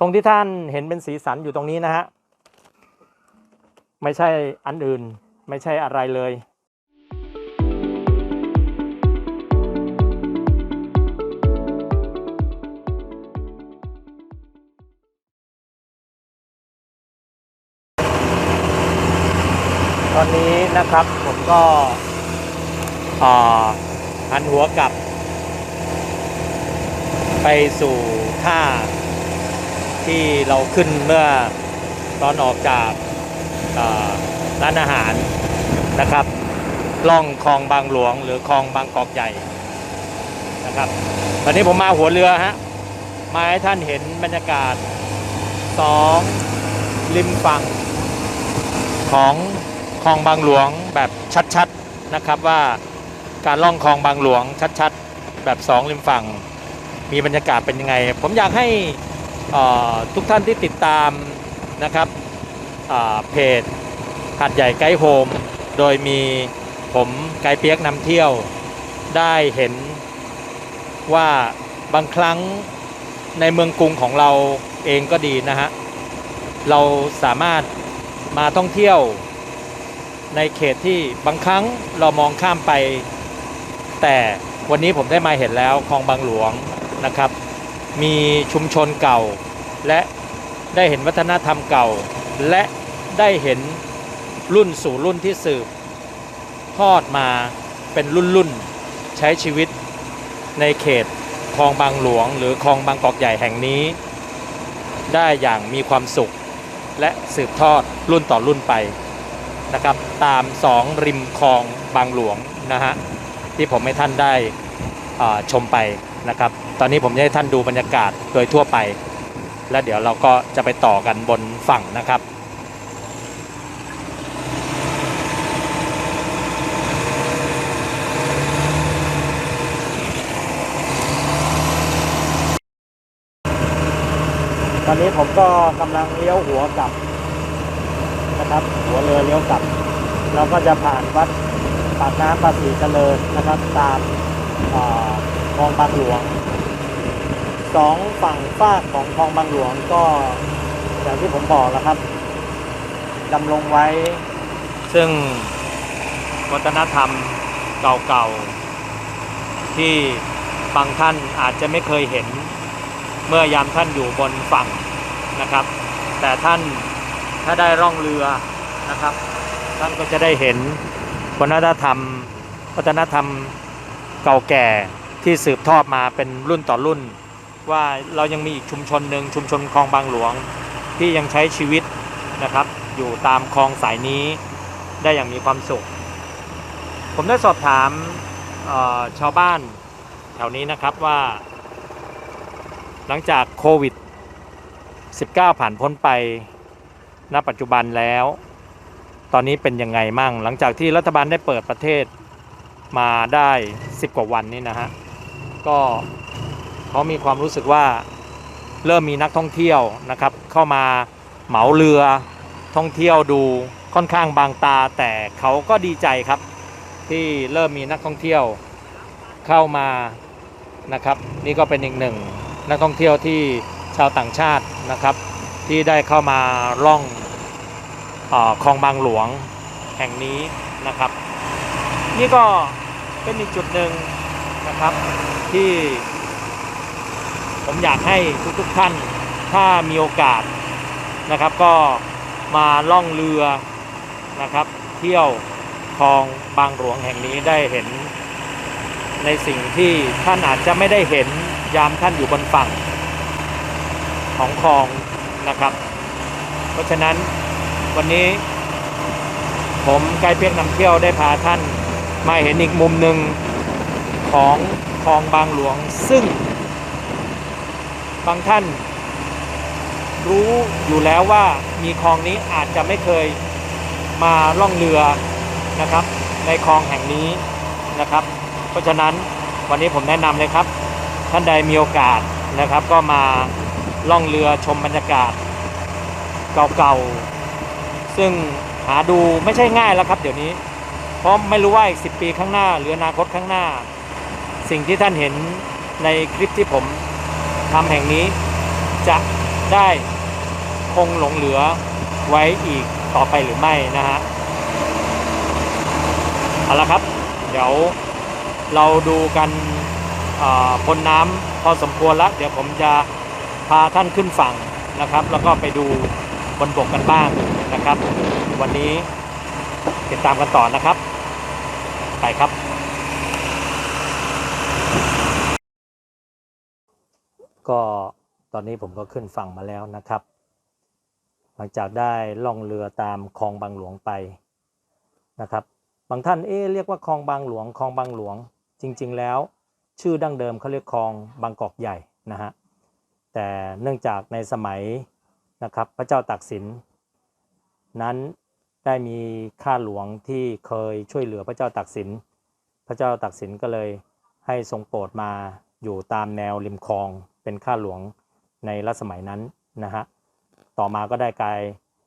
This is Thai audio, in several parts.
ตรงที่ท่านเห็นเป็นสีสันอยู่ตรงนี้นะฮะ ไม่ใช่อันอื่น ไม่ใช่อะไรเลย ตอนนี้นะครับผมก็อ่าหันหัวกลับ ไปสู่ท่า ที่เราขึ้นเมื่อตอนออกจากร้านอาหารนะครับล่องคลองบางหลวง หรือคลองบางกอกใหญ่นะครับตอนนี้ผมมาหัวเรือฮะมาให้ท่านเห็นบรรยากาศสองริมฝั่งของคลองบางหลวงแบบชัดๆนะครับว่าการล่องคลองบางหลวงชัดๆ แบบสองริมฝั่งมีบรรยากาศเป็นยังไง ผมอยากให้ ทุกท่านที่ติดตามนะครับเพจหัดใหญ่ไกด์โฮม โดยมีผมไกด์เปียกนำเที่ยวได้เห็นว่าบางครั้งในเมืองกรุงของเราเองก็ดีนะฮะ เราสามารถมาท่องเที่ยวในเขตที่บางครั้งเรามองข้ามไป แต่วันนี้ผมได้มาเห็นแล้วคลองบางหลวงนะครับ มีชุมชนเก่า และได้เห็นวัฒนธรรมเก่า และได้เห็นรุ่นสู่รุ่นที่สืบทอดมาเป็นรุ่นรุ่นๆใช้ชีวิตในเขตคลองบางหลวง หรือคลองบางกอกใหญ่แห่งนี้ ได้อย่างมีความสุข และสืบทอดรุ่นต่อรุ่นไปนะครับตามสองริมคลองบางหลวงนะฮะที่ผมให้ท่านได้ชมไปนะครับ ตอนนี้ผมจะให้ท่านดูบรรยากาศโดยทั่วไป แล้วเดี๋ยวเราก็จะไปต่อกันบนฝั่งนะครับ ตอนนี้ผมก็กำลังเลี้ยวหัวกลับนะครับ หัวเรือเลี้ยวกลับ เราก็จะผ่านวัดปากน้ำภาษีเจริญนะครับ ตามคลองบางหลวง สองฝั่งฟากของคลองบางหลวงก็อย่างที่ผมบอกแล้วครับดำรงไว้ ซึ่งวัฒนธรรมเก่าๆ ที่บางท่านอาจจะไม่เคยเห็น เมื่อยามท่านอยู่บนฝั่งนะครับ แต่ท่านถ้าได้ร่องเรือนะครับ ท่านก็จะได้เห็นวัฒนธรรม วัฒนธรรมเก่าแก่ที่สืบทอดมาเป็นรุ่นต่อรุ่น ว่าเรายังมีอีกชุมชนหนึ่งชุมชนคลองบางหลวง ที่ยังใช้ชีวิตนะครับ อยู่ตามคลองสายนี้ได้อย่างมีความสุข ผมได้สอบถามชาวบ้านแถวนี้นะครับว่า หลังจากโควิด 19 ผ่านพ้นไปณปัจจุบันแล้ว ตอนนี้เป็นยังไงมั่ง หลังจากที่รัฐบาลได้เปิดประเทศมาได้ 10 กว่าวันนี้นะฮะ ก็ เขามีความรู้สึกว่าเริ่มมีนักท่องเที่ยวนะครับ เข้ามาเหมาเรือท่องเที่ยวดูค่อนข้างบางตา แต่เขาก็ดีใจครับ ที่เริ่มมีนักท่องเที่ยวเข้ามานะครับ นี่ก็เป็นอีกหนึ่งนักท่องเที่ยวที่ชาวต่างชาตินะครับ ที่ได้เข้ามาล่องออคลองบางหลวงแห่งนี้นะครับ นี่ก็เป็นอีกจุดหนึ่งนะครับที่ ผมอยากให้ทุกๆท่านถ้ามีโอกาสนะครับ ก็มาล่องเรือนะครับ เที่ยวคลองบางหลวงแห่งนี้ได้เห็น ในสิ่งที่ท่านอาจจะไม่ได้เห็นยามท่านอยู่บนฝั่งของคลองนะครับ เพราะฉะนั้นวันนี้ ผมไกด์เพียงนำเที่ยวได้พาท่านมาเห็นอีกมุมหนึ่งของคลองบางหลวงซึ่ง บางท่าน รู้อยู่แล้วว่ามีคลองนี้อาจจะไม่เคยมาล่องเรือนะครับ ในคลองแห่งนี้นะครับ เพราะฉะนั้นวันนี้ผมแนะนำเลยครับ ท่านใดมีโอกาสนะครับ ก็มาล่องเรือชมบรรยากาศเก่าๆ ซึ่งหาดูไม่ใช่ง่ายแล้วครับ เดี๋ยวนี้ เพราะไม่รู้ว่าอีกสิปีข้างหน้า หรืออนาคตข้างหน้า สิ่งที่ท่านเห็นในคลิปที่ผม ทำแห่งนี้ จะได้คงหลงเหลือไว้อีกต่อไปหรือไม่นะฮะเอาละครับ เดี๋ยวเราดูกันบนน้ำพอสมควรแล้ว เดี๋ยวผมจะพาท่านขึ้นฝั่งนะครับ แล้วก็ไปดูบนบกกันบ้างนะครับ วันนี้ติดตามกันต่อนะครับ ไปครับ ก็ตอนนี้ผมก็ขึ้นฝั่งมาแล้วนะครับ หลังจากได้ล่องเรือตามคลองบางหลวงไปนะครับ บางท่านเอ๊เรียกว่าคลองบางหลวงคลองบางหลวง จริง ๆ แล้ว ชื่อดั้งเดิมเขาเรียกคลองบางกอกใหญ่นะฮะแต่เนื่องจากในสมัยนะครับพระเจ้าตากสิน นั้นได้มีข้าหลวงที่เคยช่วยเหลือพระเจ้าตากสิน พระเจ้าตากสินก็เลยให้ทรงโปรดมาอยู่ตามแนวริมคลอง เป็นข้าหลวงในรัชสมัยนั้นนะฮะต่อมาก็ได้กลาย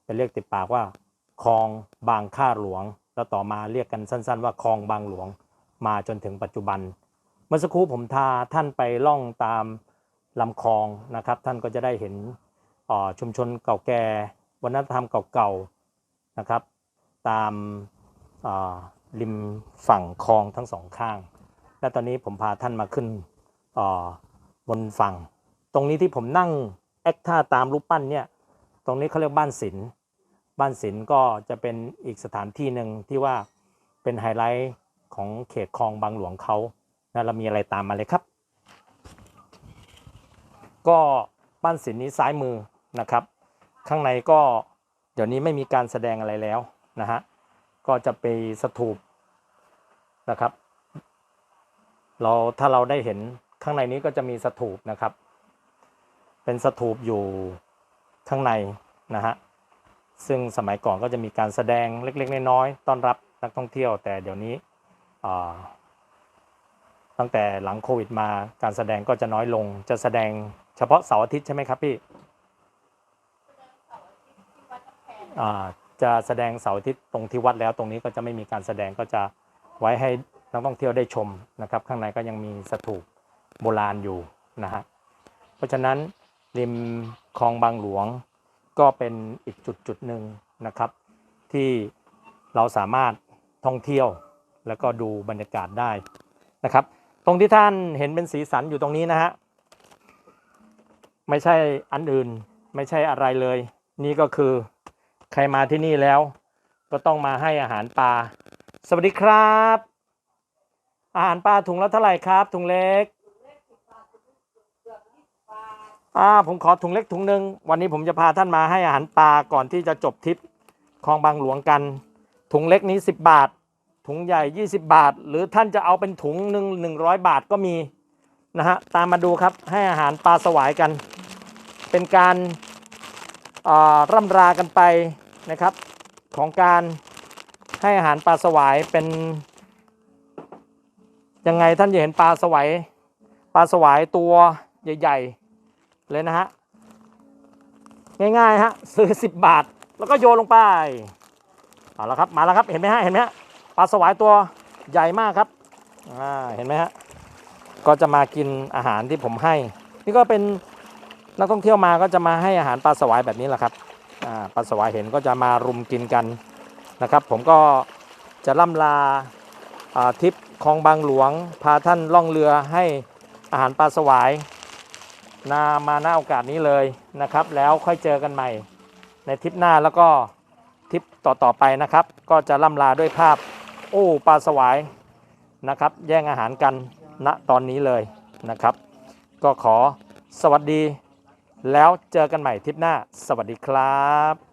เป็นเรียกติดปากว่าคลองบางข้าหลวง แล้วต่อมาเรียกกันสั้น ๆ ว่าคลองบางหลวงมาจนถึงปัจจุบัน เมื่อสักครู่ผมพาท่านไปล่องตามลำคลองนะครับ ท่านก็จะได้เห็นออชุมชนเก่าแก่วัฒนธรรมเก่าๆนะครับ ตามริมฝั่งคลองทั้งสองข้าง และตอนนี้ผมพาท่านมาขึ้นอ บนฝั่ง ตรงนี้ที่ผมนั่งแอคท่าตามรูปปั้นเนี่ย ตรงนี้เขาเรียกบ้านศิลป์บ้านศิลป์ก็จะเป็นอีกสถานที่หนึ่งที่ว่าเป็นไฮไลท์ของเขตคลองบางหลวงเขานะเรามีอะไรตามมาเลยครับ ก็บ้านศิลป์นี้ซ้ายมือนะครับ ข้างในก็เดี๋ยวนี้ไม่มีการแสดงอะไรแล้วนะฮะ ก็จะไปสถูปนะครับ เราถ้าเราได้เห็น ข้างในนี้ก็จะมีสถูปนะครับ เป็นสถูปอยู่ข้างในนะฮะซึ่งสมัยก่อนก็จะมีการแสดงเล็กๆน้อยๆต้อนรับนักท่องเที่ยว แต่เดี๋ยวนี้อ่าตั้งแต่หลังโควิดมาการแสดงก็จะน้อยลง จะแสดงเฉพาะเสาร์อาทิตย์ใช่ไหมครับพี่อ่าจะแสดงเสาร์อาทิตย์ตรงที่วัดแล้วตรงนี้ก็จะไม่มีการแสดงก็จะไว้ให้นักท่องเที่ยวได้ชมนะครับ ข้างในก็ยังมีสถูป โบราณอยู่นะฮะเพราะฉะนั้นริมคลองบางหลวงก็เป็นอีกจุดจุดหนึ่งนะครับ ที่เราสามารถท่องเที่ยวแล้วก็ดูบรรยากาศได้นะครับ ตรงที่ท่านเห็นเป็นสีสันอยู่ตรงนี้นะฮะไม่ใช่อันอื่นไม่ใช่อะไรเลย นี่ก็คือใครมาที่นี่แล้ว ก็ต้องมาให้อาหารปลาสวัสดีครับ อาหารปลาถุงละเท่าไหร่ครับถุงเล็ก อ่าผมขอถุงเล็กถุงหนึ่งวันนี้ผมจะพาท่านมาให้อาหารปลาก่อนที่จะจบทริปคลองบางหลวงกัน ถุงเล็กนี้ 10 บาท ถุงใหญ่ 20 บาท หรือท่านจะเอาเป็นถุงหนึ่งหนึ่งร้อยบาทก็มีนะฮะตามมาดูครับให้อาหารปลาสวายกัน เป็นการร่ำรากันไปนะครับของการให้อาหารปลาสวายเป็นยังไงท่านจะเห็นปลาสวายปลาสวายตัวใหญ่ ๆ เลยนะฮะ ง่ายๆฮะซื้อ 10 บาท แล้วก็โยนลงไป เอาละครับ มาแล้วครับ เห็นไหมฮะ เห็นไหมฮะ ปลาสวายตัวใหญ่มากครับ อ่า เห็นไหมฮะ ก็จะมากินอาหารที่ผมให้ นี่ก็เป็นนักท่องเที่ยวมาก็จะมาให้อาหารปลาสวายแบบนี้แหละครับ อ่า ปลาสวายเห็นก็จะมารุมกินกันนะครับ ผมก็จะล่ำลาอ่าทิปคลองบางหลวง พาท่านล่องเรือให้อาหารปลาสวาย นามาหน้าโอกาสนี้เลยนะครับ แล้วค่อยเจอกันใหม่ ในทริปหน้าแล้วก็ทริปต่อๆไปนะครับ ก็จะล่ำลาด้วยภาพโอ้ปลาสวายนะครับ แย่งอาหารกันณตอนนี้เลยนะครับ ก็ขอสวัสดี แล้วเจอกันใหม่ทริปหน้า สวัสดีครับ